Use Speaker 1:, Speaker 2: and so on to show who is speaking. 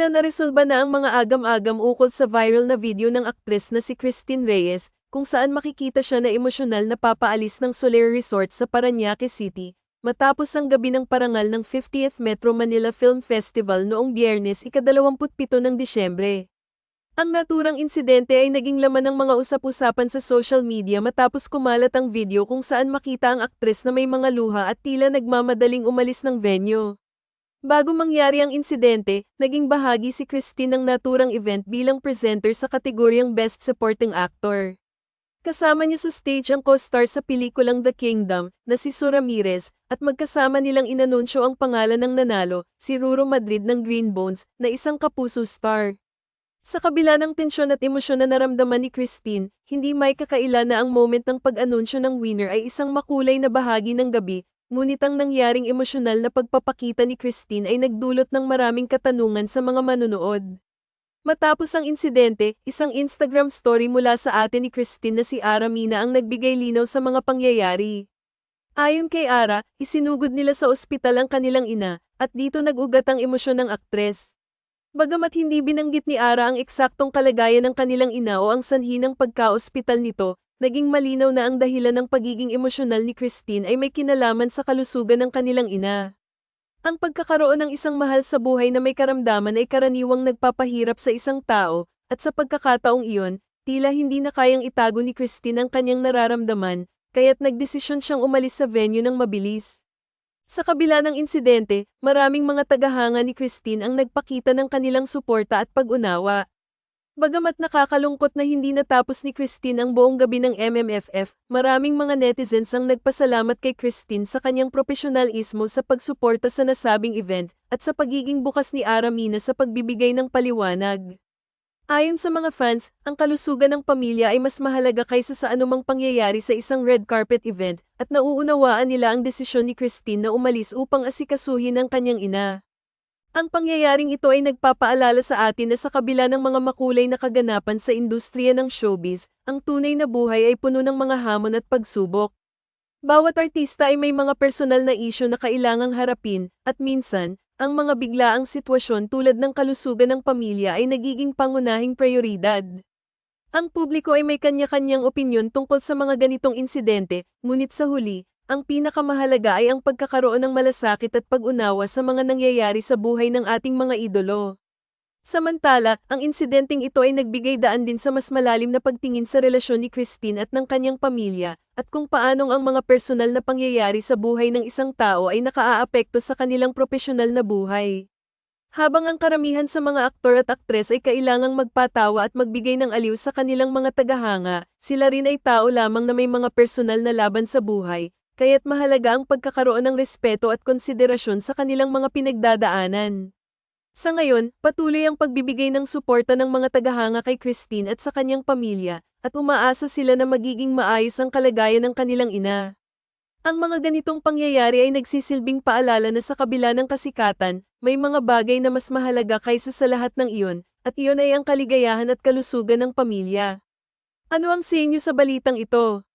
Speaker 1: Tila naresolba na ang mga agam-agam ukol sa viral na video ng aktres na si Christine Reyes, kung saan makikita siya na emosyonal na papaalis ng Soler Resort sa Parañaque City, matapos ang gabi ng parangal ng 50th Metro Manila Film Festival noong biyernes ika-27 ng Disyembre. Ang naturang insidente ay naging laman ng mga usap-usapan sa social media matapos kumalat ang video kung saan makita ang aktres na may mga luha at tila nagmamadaling umalis ng venue. Bago mangyari ang insidente, naging bahagi si Christine ng naturang event bilang presenter sa kategoryang Best Supporting Actor. Kasama niya sa stage ang co-star sa pelikulang The Kingdom, na si Sue Ramirez, at magkasama nilang inanunsyo ang pangalan ng nanalo, si Ruro Madrid ng Green Bones, na isang kapuso star. Sa kabila ng tensyon at emosyon na naramdaman ni Christine, hindi may kakaila na ang moment ng pag-anunsyo ng winner ay isang makulay na bahagi ng gabi, ngunit ang nangyaring emosyonal na pagpapakita ni Christine ay nagdulot ng maraming katanungan sa mga manunood. Matapos ang insidente, isang Instagram story mula sa ate ni Christine na si Ara Mina ang nagbigay linaw sa mga pangyayari. Ayon kay Ara, isinugod nila sa ospital ang kanilang ina, at dito nag-ugat ang emosyon ng aktres. Bagamat hindi binanggit ni Ara ang eksaktong kalagayan ng kanilang ina o ang sanhi ng pagka-ospital nito, naging malinaw na ang dahilan ng pagiging emosyonal ni Christine ay may kinalaman sa kalusugan ng kanilang ina. Ang pagkakaroon ng isang mahal sa buhay na may karamdaman ay karaniwang nagpapahirap sa isang tao, at sa pagkakataong iyon, tila hindi na kayang itago ni Christine ang kanyang nararamdaman, kaya't nagdesisyon siyang umalis sa venue ng mabilis. Sa kabila ng insidente, maraming mga tagahanga ni Christine ang nagpakita ng kanilang suporta at pag-unawa. Bagamat nakakalungkot na hindi natapos ni Christine ang buong gabi ng MMFF, maraming mga netizens ang nagpasalamat kay Christine sa kanyang profesionalismo sa pagsuporta sa nasabing event at sa pagiging bukas ni Aramina sa pagbibigay ng paliwanag. Ayon sa mga fans, ang kalusugan ng pamilya ay mas mahalaga kaysa sa anumang pangyayari sa isang red carpet event at nauunawaan nila ang desisyon ni Christine na umalis upang asikasuhin ang kanyang ina. Ang pangyayaring ito ay nagpapaalala sa atin na sa kabila ng mga makulay na kaganapan sa industriya ng showbiz, ang tunay na buhay ay puno ng mga hamon at pagsubok. Bawat artista ay may mga personal na isyo na kailangang harapin, at minsan, ang mga biglaang sitwasyon tulad ng kalusugan ng pamilya ay nagiging pangunahing prioridad. Ang publiko ay may kanya-kanyang opinyon tungkol sa mga ganitong insidente, ngunit sa huli, ang pinakamahalaga ay ang pagkakaroon ng malasakit at pag-unawa sa mga nangyayari sa buhay ng ating mga idolo. Samantala, ang insidenteng ito ay nagbigay daan din sa mas malalim na pagtingin sa relasyon ni Christine at ng kanyang pamilya, at kung paanong ang mga personal na pangyayari sa buhay ng isang tao ay nakaaapekto sa kanilang profesional na buhay. Habang ang karamihan sa mga aktor at aktres ay kailangang magpatawa at magbigay ng aliw sa kanilang mga tagahanga, sila rin ay tao lamang na may mga personal na laban sa buhay, kaya't mahalaga ang pagkakaroon ng respeto at konsiderasyon sa kanilang mga pinagdadaanan. Sa ngayon, patuloy ang pagbibigay ng suporta ng mga tagahanga kay Christine at sa kanyang pamilya, at umaasa sila na magiging maayos ang kalagayan ng kanilang ina. Ang mga ganitong pangyayari ay nagsisilbing paalala na sa kabila ng kasikatan, may mga bagay na mas mahalaga kaysa sa lahat ng iyon, at iyon ay ang kaligayahan at kalusugan ng pamilya. Ano ang sa inyo sa balitang ito?